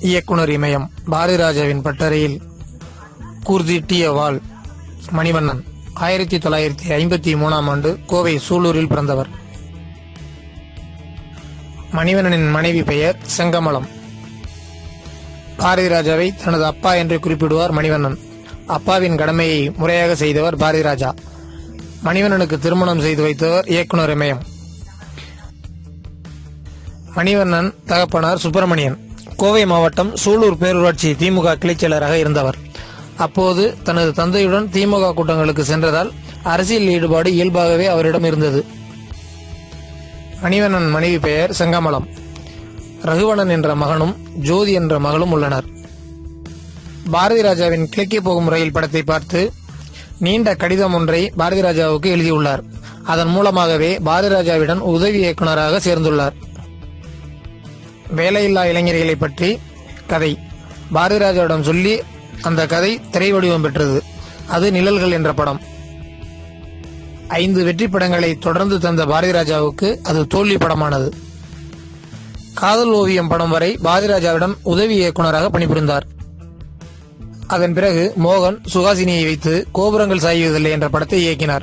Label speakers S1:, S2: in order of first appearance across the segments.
S1: இயக்குனர் இமயம் பாரதிராஜாவின் பட்டறையில் கூர்திட்டிய வாள் மணிவண்ணன் ஆயிரத்தி தொள்ளாயிரத்தி ஐம்பத்தி மூணாம் ஆண்டு கோவை சூலூரில் பிறந்தவர். மணிவண்ணனின் மனைவி பெயர் செங்கமலம். பாரதிராஜாவை தனது அப்பா என்று குறிப்பிடுவார் மணிவண்ணன். அப்பாவின் கடமையை முறையாக செய்தவர் பாரதிராஜா மணிவண்ணனுக்கு திருமணம் செய்து வைத்தவர் இயக்குனர் இமயம். மணிவண்ணன் தகப்பனார் சுப்பிரமணியன். கோவை மாவட்டம் சூலூர் பேரூராட்சி திமுக கிளைச்செயலராக இருந்தவர். அப்போது தனது தந்தையுடன் திமுக கூட்டங்களுக்கு சென்றதால் அரசியல் ஈடுபாடு இயல்பாகவே அவரிடம் இருந்தது. அணிவனன் மனைவி பெயர் செங்கமலம். ரகுவணன் என்ற மகனும் ஜோதி என்ற மகளும் உள்ளனர். பாரதி ராஜாவின் கிழக்கே போகும் ரயில் படத்தை பார்த்து நீண்ட கடிதம் ஒன்றை பாரதி ராஜாவுக்கு எழுதியுள்ளார். அதன் மூலமாகவே பாரதி ராஜாவிடம் உதவி இயக்குநராக சேர்ந்துள்ளார். வேலையில்லா இளைஞர்களை பற்றி கதை. பாரதிராஜாவிடம் சொல்லி அந்த கதை திரை வடிவம் பெற்றது. அது நிழல்கள் என்ற படம். ஐந்து வெற்றி படங்களை தொடர்ந்து தந்த பாரதிராஜாவுக்கு அது தோல்வி படமானது. காதல் ஓவியம் படம் வரை பாரதிராஜாவிடம் உதவி இயக்குநராக பணிபுரிந்தார். அதன் பிறகு மோகன் சுகாசினியை வைத்து கோபுரங்கள் சாய்வதில்லை என்ற படத்தை இயக்கினார்.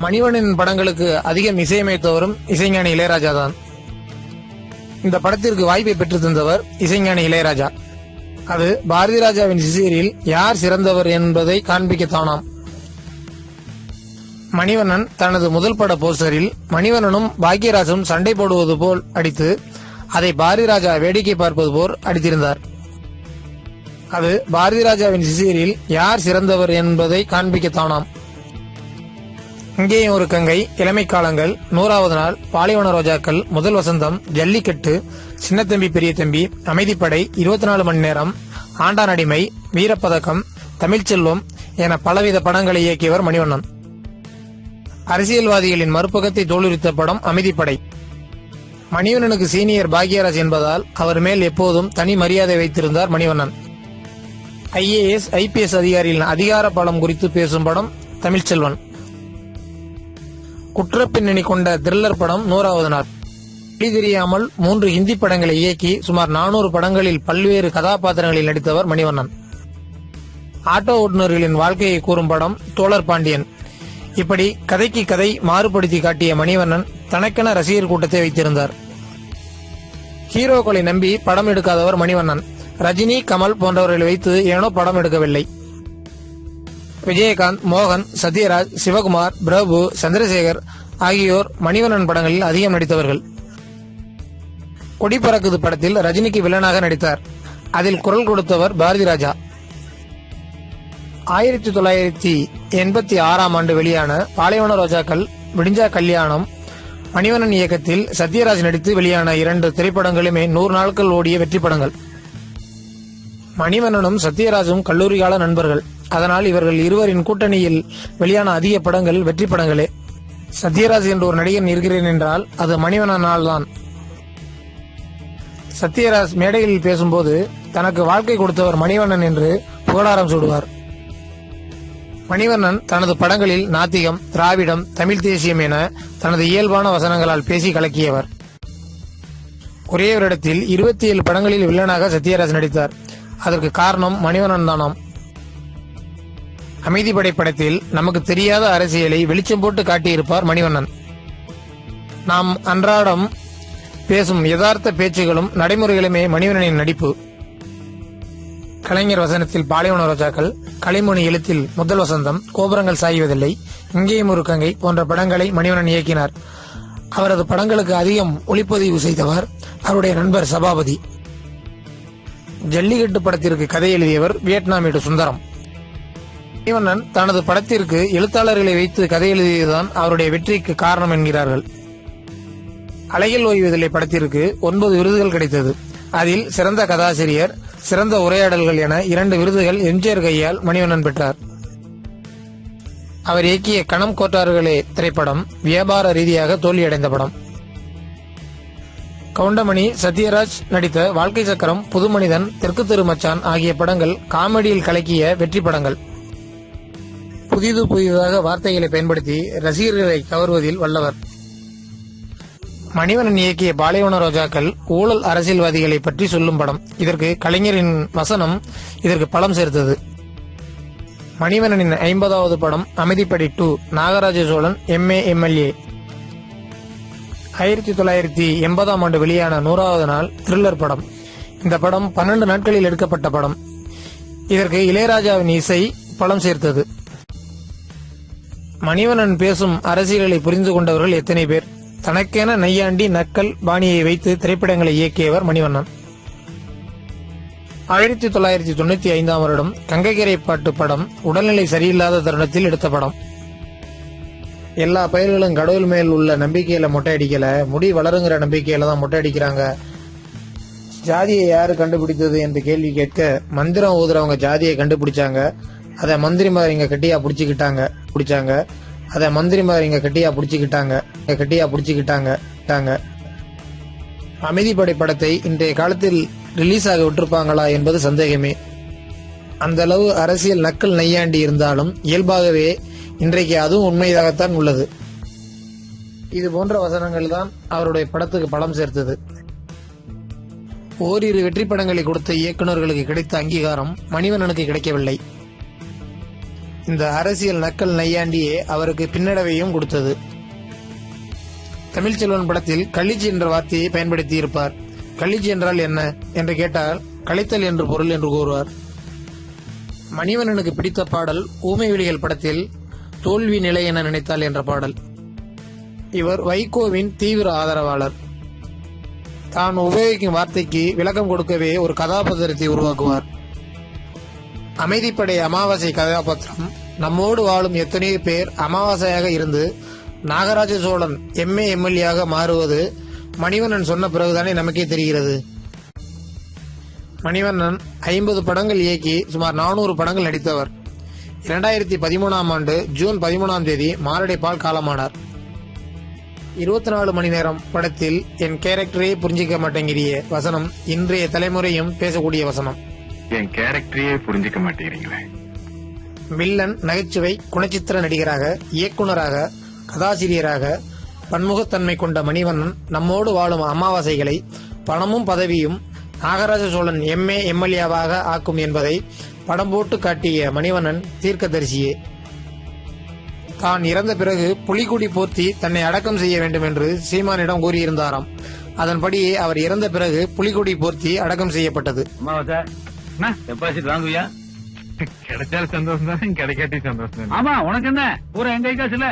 S1: மணிவனின் படங்களுக்கு அதிகம் இசையமைத்தவரும் இசைஞானி இளையராஜா தான் இந்த படத்திற்கு வாய்ப்பை பெற்று தந்தவர் இசைஞானி இளையராஜா. அது பாரதி ராஜாவின் சிசியரில் யார் சிறந்தவர் என்பதை காண்பிக்கத்தானாம். மணிவண்ணன் தனது முதல் பட போஸ்டரில் மணிவண்ணனும் பாக்யராஜும் சண்டை போடுவது போல் அடித்து அதை பாரதி ராஜா வேடிக்கை பார்ப்பது போல் அடித்திருந்தார். அது பாரதி ராஜாவின் சிசியரில் யார் சிறந்தவர் என்பதை காண்பிக்கத்தானாம். இங்கேயும் ஒரு கங்கை இளமை காலங்கள் நூறாவது நாள் பாலைவன ரோஜாக்கள் முதல் வசந்தம் ஜல்லிக்கட்டு சின்னத்தம்பி பெரிய தம்பி அமைதிப்படை இருபத்தி நாலு மணி நேரம் ஆண்டான் அடிமை வீரப்பதக்கம் தமிழ்ச்செல்வம் என பலவித படங்களை இயக்கியவர் மணிவண்ணன். அரசியல்வாதிகளின் மறுபக்கத்தை தோலுரித்த படம் அமைதிப்படை. மணிவண்ணனுக்கு சீனியர் பாக்யராஜ் என்பதால் அவர் மேல் எப்போதும் தனி மரியாதை வைத்திருந்தார் மணிவண்ணன். ஐஏஎஸ் ஐபிஎஸ் அதிகாரிகளின் அதிகார பலம் குறித்து பேசும் படம் தமிழ்ச்செல்வன் குற்றப்பின்னணி கொண்ட த்ரில்லர் படம் நூறாவது நாள். வழி தெரியாமல் மூன்று ஹிந்தி படங்களை இயக்கி சுமார் நானூறு படங்களில் பல்வேறு கதாபாத்திரங்களில் நடித்தவர் மணிவண்ணன். ஆட்டோ ஓட்டுநர்களின் வாழ்க்கையை கூறும் படம் தோழர் பாண்டியன். இப்படி கதைக்கு கதை மாறுபடுத்தி காட்டிய மணிவண்ணன் தனக்கென ரசிகர் கூட்டத்தை வைத்திருந்தார். ஹீரோக்களை நம்பி படம் எடுக்காதவர் மணிவண்ணன். ரஜினி கமல் போன்றவர்களை வைத்து ஏனோ படம் எடுக்கவில்லை. விஜயகாந்த் மோகன் சத்யராஜ் சிவகுமார் பிரபு சந்திரசேகர் ஆகியோர் மணிவண்ணன் படங்களில் அதிகம் நடித்தவர்கள். கொடி பறக்குது படத்தில் ரஜினிக்கு வில்லனாக நடித்தார். அதில் குரல் கொடுத்தவர் பாரதி ராஜா. ஆயிரத்தி தொள்ளாயிரத்தி எண்பத்தி ஆறாம் ஆண்டு வெளியான பாலைவன ரோஜாக்கள் விடிஞ்சா கல்யாணம் மணிவண்ணன் இயக்கத்தில் சத்யராஜ் நடித்து வெளியான இரண்டு திரைப்படங்களுமே நூறு நாட்கள் ஓடிய வெற்றி படங்கள். மணிவண்ணனும் சத்யராஜும் கல்லூரி கால நண்பர்கள். அதனால் இவர்கள் இருவரின் கூட்டணியில் வெளியான அதிக படங்கள் வெற்றி படங்களே. சத்யராஜ் என்ற ஒரு நடிகன் இருக்கிறேன் என்றால் அது மணிவண்ணனால் தான் சத்யராஜ் மேடையில் பேசும்போது தனக்கு வாழ்க்கை கொடுத்தவர் மணிவண்ணன் என்று புகழாரம் சூடுவார். மணிவண்ணன் தனது படங்களில் நாத்திகம் திராவிடம் தமிழ் தேசியம் என தனது இயல்பான வசனங்களால் பேசி கலக்கியவர். ஒரே வருடத்தில் இருபத்தி ஏழு படங்களில் வில்லனாக சத்யராஜ் நடித்தார். அதற்கு காரணம் மணிவண்ணன் தானாம். அமைதிப்படை படத்தில் நமக்கு தெரியாத அரசியலை வெளிச்சம் போட்டு காட்டியிருப்பார் மணிவண்ணன். நாம் அன்றாடம் பேசும் யதார்த்த பேச்சுகளும் நடைமுறைகளுமே மணிவண்ணனின் நடிப்பு. கலைஞர் வசனத்தில் பாலைவன ரோஜாக்கள் கலைமொழி எழுத்தில் முதல் வசந்தம் கோபுரங்கள் சாய்வதில்லை இங்கேயும் ஒரு கங்கை போன்ற படங்களை மணிவண்ணன் இயக்கினார். அவரது படங்களுக்கு அதிகம் ஒளிப்பதிவு செய்தவர் அவருடைய நண்பர் சபாபதி. ஜல்லிக்கட்டு படத்திற்கு கதை எழுதியவர் வியட்நாமீடு சுந்தரம். மணிவண்ணன் தனது படத்திற்கு எழுத்தாளர்களை வைத்து கதை எழுதியதுதான் அவருடைய வெற்றிக்கு காரணம் என்கிறார்கள். அலைகள் ஓய்வதில்லை படத்திற்கு ஒன்பது விருதுகள் கிடைத்தது. அதில் சிறந்த கதாசிரியர் சிறந்த உரையாடல்கள் என இரண்டு விருதுகள் எம்ஜிஆர் கையால் மணிவண்ணன் பெற்றார். அவர் இயக்கிய கணம் கோட்டார்களே திரைப்படம் வியாபார ரீதியாக தோல்வியடைந்த படம். கவுண்டமணி சத்யராஜ் நடித்த வாழ்க்கை சக்கரம் புதுமனிதன் தெற்கு தெரு மச்சான் ஆகிய படங்கள் காமெடியில் கலக்கிய வெற்றி படங்கள். புதிது புதிதாக வார்த்தைகளை பயன்படுத்தி ரசிகர்களை கவர்வதில் வல்லவர். மணிவனன் இயக்கிய பாலைவன ரோஜாக்கள் ஊழல் அரசியல்வாதிகளை பற்றி சொல்லும் படம். இதற்கு கலைஞரின் வசனம் இதற்கு பலம் சேர்த்தது. மணிவனனின் ஐம்பதாவது படம் Amaidhi Padai two Nagaraja Cholan MA MLA. ஆயிரத்தி தொள்ளாயிரத்தி எண்பதாம் ஆண்டு வெளியான நூறாவது நாள் த்ரில்லர் படம். இந்த படம் பன்னெண்டு நாட்களில் எடுக்கப்பட்ட படம். இதற்கு இளையராஜாவின் இசை பலம் சேர்த்தது. மணிவண்ணன் பேசும் அரசியலை புரிந்து கொண்டவர்கள் எத்தனை பேர்? தனக்கென நையாண்டி நக்கல் பாணியை வைத்து திரைப்படங்களை இயக்கியவர் மணிவண்ணன். ஆயிரத்தி தொள்ளாயிரத்தி தொண்ணூத்தி ஐந்தாம் வருடம் கங்ககிரை பாட்டு படம் உடல்நிலை சரியில்லாத தருணத்தில் எடுத்த படம். எல்லா பயிர்களும் கடவுள் மேல் உள்ள நம்பிக்கையில மொட்டை அடிக்கல முடி வளருங்கிற நம்பிக்கையில தான் மொட்டை அடிக்கிறாங்க ஜாதியை யாரு கண்டுபிடித்தது என்று கேள்வி கேட்க மந்திரம் ஊதுறவங்க ஜாதியை கண்டுபிடிச்சாங்க. அதை மந்திரிமார் இங்க கட்டியா புடிச்சுக்கிட்டாங்க பிடிச்சாங்க. அதை மந்திரிமார் இங்க கட்டியா புடிச்சுக்கிட்டாங்க இங்க கட்டியா புடிச்சுக்கிட்டாங்க ட்டாங்க. அமைதிப்படை படத்தை இன்றைய காலத்தில் ரிலீஸ் ஆக விட்டிருப்பாங்களா என்பது சந்தேகமே. அந்த அளவு அரசியல் நக்கல் நையாண்டி இருந்தாலும் இயல்பாகவே இன்றைக்கு அதுவும் உண்மையாகத்தான் உள்ளது. இது போன்ற வசனங்கள் தான் அவருடைய படத்துக்கு பலம் சேர்த்தது. ஓரிரு வெற்றி படங்களை கொடுத்த இயக்குனர்களுக்கு கிடைத்த அங்கீகாரம் மணிவண்ணனுக்கு கிடைக்கவில்லை. இந்த அரசியல் நக்கல் நையாண்டியே அவருக்கு பின்னடைவையும் கொடுத்தது. தமிழ்ச்செல்வன் படத்தில் கள்ளிச்சி என்ற வார்த்தையை பயன்படுத்தி இருப்பார் கள்ளிச்சி என்றால் என்ன என்று கேட்டால் கழித்தல் என்று பொருள் என்று கூறுவார். மணிவண்ணனுக்கு பிடித்த பாடல் ஊமை விழிகள் படத்தில் தோல்வி நிலை என நினைத்தால் என்ற பாடல். இவர் வைகோவின் தீவிர ஆதரவாளர். தான் உபயோகிக்கும் வார்த்தைக்கு விளக்கம் கொடுக்கவே ஒரு கதாபாத்திரத்தை உருவாக்குவார். அமைதிப்படை அமாவாசை கதாபாத்திரம். நம்மோடு வாழும் எத்தனையோ பேர் அமாவாசையாக இருந்து நாகராஜ சோழன் எம்ஏ எம்எல்ஏயாக மாறுவது மணிவண்ணன் சொன்ன பிறகுதானே நமக்கே தெரிகிறது. மணிவண்ணன் ஐம்பது படங்கள் இயக்கி சுமார் நானூறு படங்கள் நடித்தவர். இரண்டாயிரத்தி பதிமூணாம் ஆண்டு ஜூன் பதிமூணாம் தேதி மாரடைப்பால் காலமானார். இருபத்தி நாலு மணி நேரம் படத்தில் என் கேரக்டரே புரிஞ்சிக்க மாட்டேங்கிறிய வசனம் இன்றைய தலைமுறையும் பேசக்கூடிய வசனம்.
S2: என் கேரக்டரையே புரிஞ்சுக்க மாட்டேங்கிறீங்களே.
S1: வில்லன் நகைச்சுவை குணச்சித்திர நடிகராக இயக்குனராக கதாசிரியராக பன்முகத்தன்மை கொண்ட மணிவண்ணன் நம்மோடு வாழும் அமாவாசைகளை பணமும் பதவியும் நாகராஜ சோழன் எம்ஏ எம்எல்ஏவாக ஆக்கும் என்பதை படம் போட்டு காட்டிய மணிவண்ணன் தீர்க்கதரிசியே. தான் இறந்த பிறகு புலிகுடி போர்த்தி தன்னை அடக்கம் செய்ய வேண்டும் என்று சீமானிடம் கூறியிருந்தாராம். அதன்படியே அவர் இறந்த பிறகு புலிகுடி போர்த்தி அடக்கம் செய்யப்பட்டது.
S3: டெபாசிட் வாங்குவியா?
S2: கிடைச்சாலும் சந்தோஷம் தான் கிடைக்காட்டி சந்தோஷம்
S3: ஆமா உனக்கு என்ன? பூரா எங்க காசுல